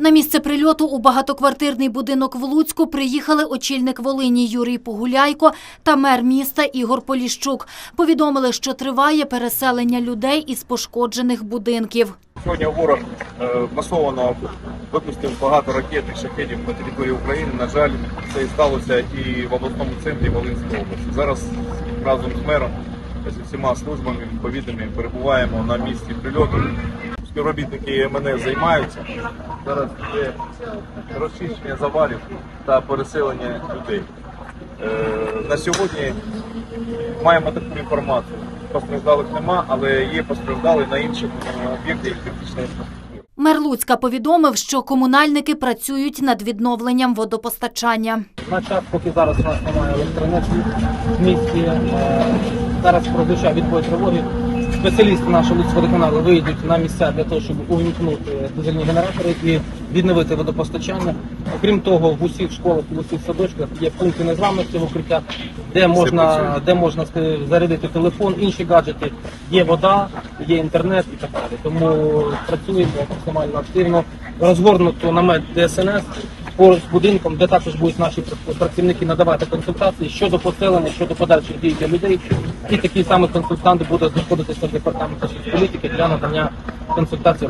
На місце прильоту у багатоквартирний будинок в Луцьку приїхали очільник Волині Юрій Погуляйко та мер міста Ігор Поліщук. Повідомили, що триває переселення людей із пошкоджених будинків. Сьогодні ворог е, масово випустив багато ракет і шахедів на території України. На жаль, це і сталося і в обласному центрі Волинської області. Зараз разом з мером зі всіма службами відповідними перебуваємо на місці прильоту. Співробітники мене займаються. Зараз є розчищення завалів та переселення людей. Е, На сьогодні маємо таку інформацію. Постраждалих нема, але є постраждалі на інших е, об'єктах критичної інфраструктури. Мер Луцька повідомив, що комунальники працюють над відновленням водопостачання. На час, поки зараз у нас немає електроенергії в місті, е, зараз прозвучав відбой тривоги. Спеціалісти нашого Луцькводоканалу вийдуть на місця для того, щоб увімкнути дизельні генератори і відновити водопостачання. Окрім того, в усіх школах і в усіх садочках є пункти незламності в укриттях, де можна, де можна зарядити телефон, інші гаджети. Є вода, є інтернет і так далі. Тому працюємо максимально активно. Розгорнуто намет ДСНС поруч з будинком, де також будуть наші працівники надавати консультації щодо поселення, щодо подальших дій для людей. І такі самі консультанти будуть знаходитися в департаменті політики для надання консультацій.